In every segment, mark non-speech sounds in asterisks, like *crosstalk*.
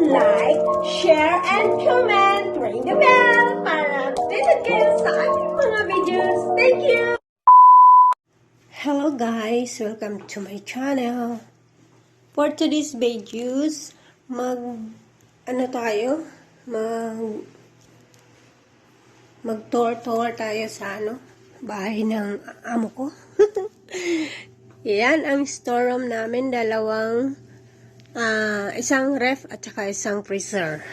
like, share, and comment. Ring the bell para updated kayo sa aking mga videos. Thank you! Hello guys! Welcome to my channel. For today's videos, mag... ano tayo? Mag... mag-tour-tour tayo sa ano? Bahay ng amo ko. *laughs* Yan ang store room namin. Dalawang, ah, isang ref at saka isang freezer.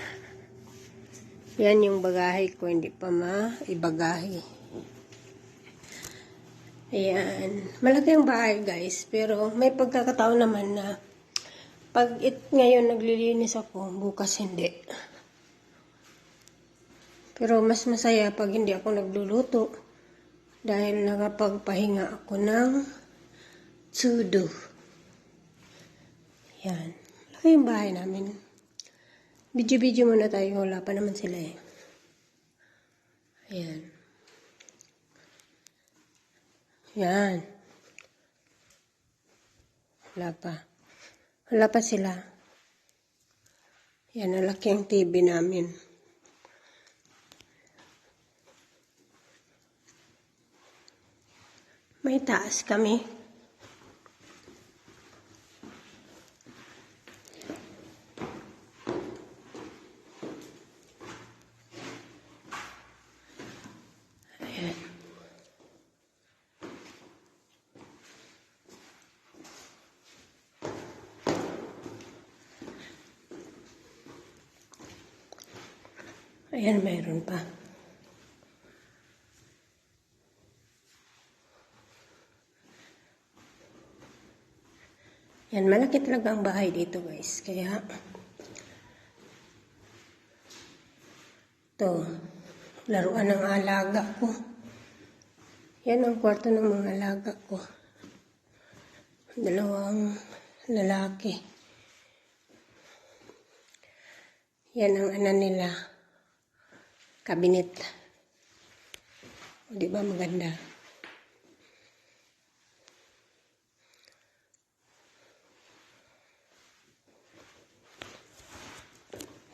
Yan yung bagahe ko. Hindi pa maibagahe. Ayan. Malaki ang bahay guys. Pero may pagkakataon naman na pag it ngayon naglilinis ako, bukas hindi. Pero mas masaya pag hindi ako nagluluto. Dahil nakapagpahinga ako ng sudo. Yan. Laki yung bahay namin. Video-video muna tayo. Wala pa naman sila eh. Ayan. Yan. Wala pa. Wala pa sila. Yan, ang laki ang TV namin. May taas kami. Ayan, mayroon pa. Yan, malaki talaga ang bahay dito guys. Kaya, to laruan ng alaga ko. Yan ang kwarto ng mga alaga ko. Dalawang lalaki. Yan ang ano nila. Kabinet. O, di ba maganda?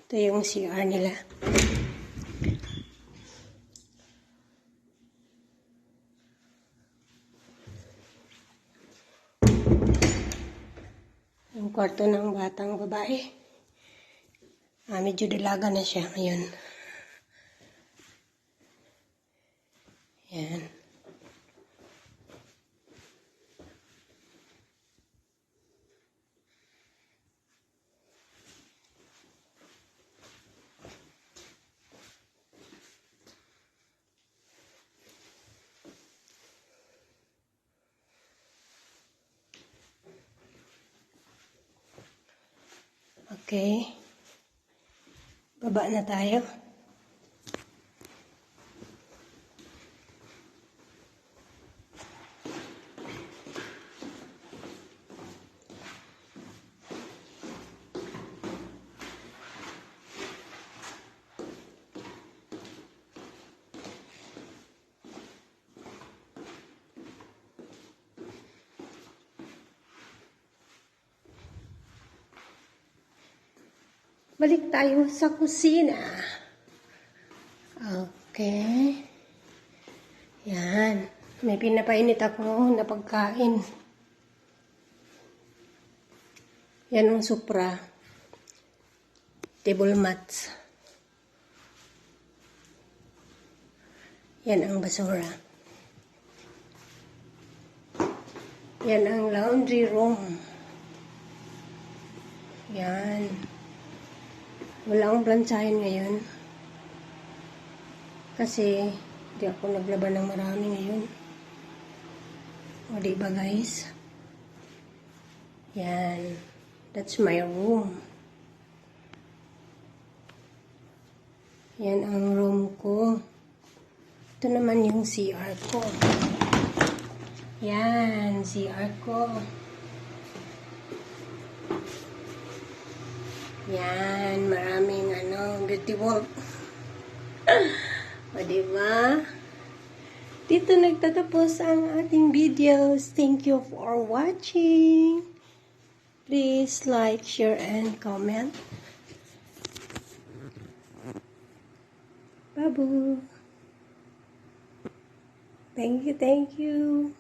Ito yung CR nila. Yung kwarto ng batang babae. Ah, medyo dalaga na siya ngayon. Yan. Okay. Baba na tayo. Balik tayo sa kusina. Okay. Yan. May pinapainit ako na pagkain. Yan ang supra. Table mats. Yan ang basura. Yan ang laundry room. Yan. Wala akong planchahin ngayon. Kasi, hindi ako naglaban ng marami ngayon. O, diba guys? Yan. That's my room. Yan ang room ko. Ito naman yung CR ko. Yan, CR ko. Yan, maraming ano, beautiful. o, diba? Dito nagtatapos ang ating videos. Thank you for watching. Please like, share, and comment. Babu. Thank you, thank you.